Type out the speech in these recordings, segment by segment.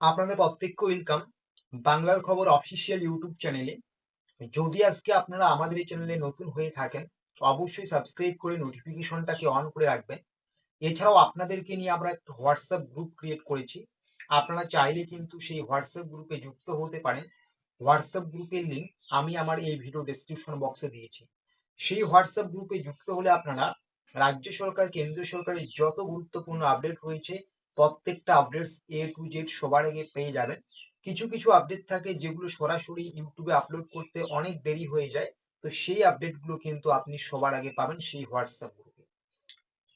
আপনাদের প্রত্যেককে ওয়েলকাম বাংলার খবর অফিসিয়াল ইউটিউব চ্যানেলে যদি আজকে আপনারা আমাদের এই চ্যানেলে নতুন হয়ে থাকেন, অবশ্যই সাবস্ক্রাইব করে নোটিফিকেশনটাকে অন করে রাখবেন। এছাড়াও আপনাদেরকে নিয়ে আমরা একটা হোয়াটসঅ্যাপ গ্রুপ ক্রিয়েট করেছি। আপনারা চাইলে কিন্তু সেই হোয়াটসঅ্যাপ গ্রুপে যুক্ত হতে পারেন। হোয়াটসঅ্যাপ গ্রুপের লিঙ্ক আমি আমার এই ভিডিও ডেসক্রিপশন বক্সে দিয়েছি। সেই হোয়াটসঅ্যাপ গ্রুপে যুক্ত হলে আপনারা রাজ্য সরকার, কেন্দ্রীয় সরকারের যত গুরুত্বপূর্ণ আপডেট রয়েছে প্রত্যেকটা আপডেটস এ টু জেড সবার আগে পেয়ে যাবেন। কিছু কিছু আপডেট থাকে যেগুলো সরাসরি ইউটিউবে আপলোড করতে অনেক দেরি হয়ে যায়। তো সেই আপডেটগুলো কিন্তু আপনি সবার আগে পাবেন সেই হোয়াটসঅ্যাপ গ্রুপে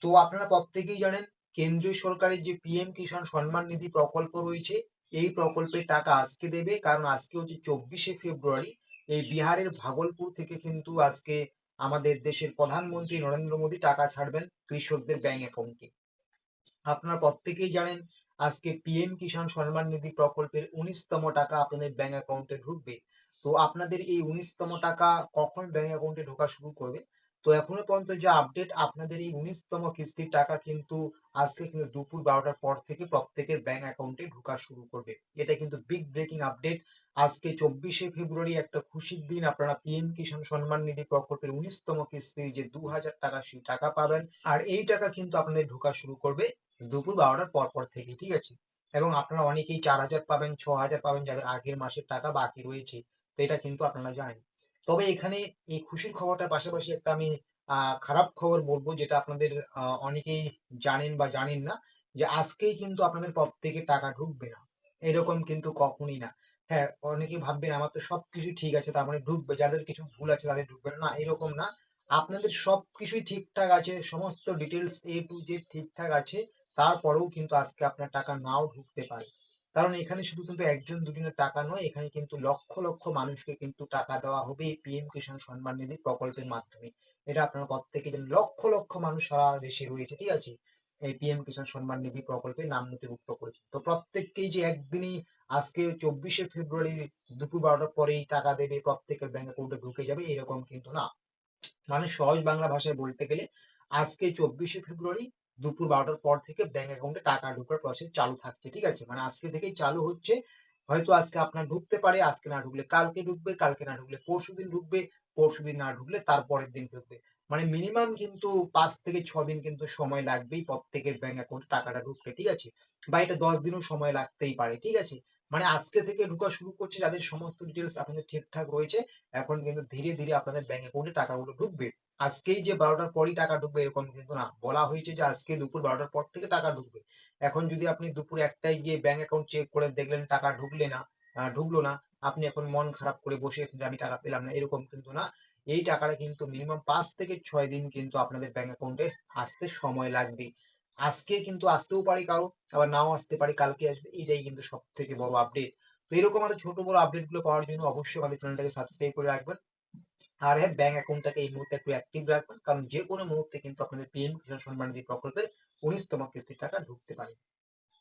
তো আপনারা প্রত্যেকেই জানেন, কেন্দ্রীয় সরকারের যে পিএম কিষাণ সম্মান নিধি প্রকল্প রয়েছে, এই প্রকল্পের টাকা আজকে দেবে। কারণ আজকে হচ্ছে চব্বিশে ফেব্রুয়ারি। এই বিহারের ভাগলপুর থেকে কিন্তু আজকে আমাদের দেশের প্রধানমন্ত্রী নরেন্দ্র মোদী টাকা ছাড়বেন কৃষকদের ব্যাংক অ্যাকাউন্টে আপনারা প্রত্যেকেই জানেন আজকে পিএম কিষাণ সম্মান নিধি প্রকল্পের উনিশতম টাকা আপনাদের ব্যাংক অ্যাকাউন্টে ঢুকবে। তো আপনাদের এই উনিশতম টাকা কখন ব্যাংক অ্যাকাউন্টে ঢোকা শুরু করবে? তো এখনও পর্যন্ত যে আপডেট আপনাদের এই উনিশতম কিস্তির টাকা কিন্তু আজকে কিন্তু দুপুর বারোটার পর থেকে প্রত্যেকের ব্যাংক অ্যাকাউন্টে ঢোকা শুরু করবে। এটা কিন্তু বিগ ব্রেকিং আপডেট আজকে চব্বিশে ফেব্রুয়ারি একটা খুশির দিন। আপনারা পিএম কিষাণ সম্মান নিধি প্রকল্পের উনিশতম কিস্তির যে দু হাজার টাকা সেই টাকা পাবেন। আর এই টাকা কিন্তু আপনাদের ঢোকা শুরু করবে দুপুর বারোটার পর পর থেকে, ঠিক আছে? এবং আপনারা অনেকেই চার হাজার পাবেন, ছ হাজার পাবেন যাদের আগের মাসের টাকা বাকি রয়েছে। তো এটা কিন্তু আপনারা জানেন। তবে এখানে এই খুশির খবরটার পাশাপাশি একটা আমি খারাপ খবর বলব যেটা আপনাদের অনেকেই জানেন বা জানেন না যে আজকেই কিন্তু আপনাদের প্রত্যেকে টাকা ঢুকবে না। এরকম কিন্তু কখনই না। হ্যাঁ অনেকেই ভাববেন আমার তো সবকিছু ঠিক আছে, তার মানে ঢুকবে, যাদের কিছু ভুল আছে তাদের ঢুকবে না। না, এরকম না। আপনাদের সবকিছুই ঠিকঠাক আছে, সমস্ত ডিটেলস এ টু জেড ঠিকঠাক আছে, তারপরেও কিন্তু আজকে আপনার টাকা নাও ঢুকতে পারে। কারণ এখানে শুধু কিন্তু একজন, দুজনের টাকা নয়, এখানে কিন্তু লক্ষ লক্ষ মানুষকে কিন্তু টাকা দেওয়া হবে এই পিএম কিষাণ সম্মান নিধি প্রকল্পের মাধ্যমে। এটা আপনারা প্রত্যেকে জানেন, লক্ষ লক্ষ মানুষ সারা দেশে রয়েছে, ঠিক আছে? এই পিএম কিষাণ সম্মান নিধি প্রকল্পে নাম নথিভুক্ত করেছে। তো প্রত্যেককেই যে একদিনই আজকে চব্বিশে ফেব্রুয়ারি দুপুর বারোটার পরেই টাকা দেবে প্রত্যেকের ব্যাংক অ্যাকাউন্টে ঢুকে যাবে, এরকম কিন্তু না। মানে সহজ বাংলা ভাষায় বলতে গেলে, আজকে চব্বিশে ফেব্রুয়ারি দুপুর বারোটার পর থেকে ব্যাংক অ্যাকাউন্টে টাকা ঢোকার প্রসেস চালু থাকছে, ঠিক আছে? মানে আজকে থেকেই চালু হচ্ছে। হয়তো আজকে আপনার ঢুকতে পারে, আজকে না ঢুকলে কালকে ঢুকবে, কালকে না ঢুকলে পরশু দিন ঢুকবে, পরশু দিন না ঢুকলে তারপরের দিন ঢুকবে। মানে মিনিমাম কিন্তু পাঁচ থেকে ছ দিন কিন্তু সময় লাগবেই প্রত্যেকের ব্যাংক অ্যাকাউন্টে টাকাটা ঢুকতে, ঠিক আছে? বা এটা দশ দিনও সময় লাগতেই পারে, ঠিক আছে? মানে আজকে থেকে ঢোকা শুরু করছে যাদের সমস্ত ডিটেলস আপনাদের ঠিকঠাক রয়েছে, এখন কিন্তু ধীরে ধীরে আপনাদের ব্যাংক অ্যাকাউন্টে টাকাগুলো ঢুকবে। আজকেই যে বারোটার পরই টাকা ঢুকবে এরকম কিন্তু না। বলা হয়েছে যে আজকে দুপুর বারোটার পর থেকে টাকা ঢুকবে। এখন যদি আপনি দুপুর একটায় গিয়ে ব্যাংক অ্যাকাউন্ট চেক করে দেখলেন টাকা ঢুকলে না ঢুকলো না, আপনি এখন মন খারাপ করে বসে যে আমি টাকা পেলাম না, এরকম কিন্তু না। এই টাকাটা কিন্তু মিনিমাম পাঁচ থেকে ছয় দিন কিন্তু আপনাদের ব্যাংক অ্যাকাউন্টে আসতে সময় লাগবে আজকে কিন্তু আসতেও পারে কারও, আবার নাও আসতে পারে, কালকে আসবে এটাই কিন্তু সব থেকে বড় আপডেট তো এরকম আরও ছোট বড় আপডেটগুলো পাওয়ার জন্য অবশ্যই আমাদের চ্যানেলটাকে সাবস্ক্রাইব করে রাখবেন। আর হ্যাঁ ব্যাংক অ্যাকাউন্টটাকে এই মুহূর্তে একটু অ্যাক্টিভ রাখবেন, কারণ যে কোনো মুহূর্তে কিন্তু আপনাদের পিএম কিষাণ সম্মান নিধি প্রকল্পের উনিশতম কিস্তির টাকা ঢুকতে পারে।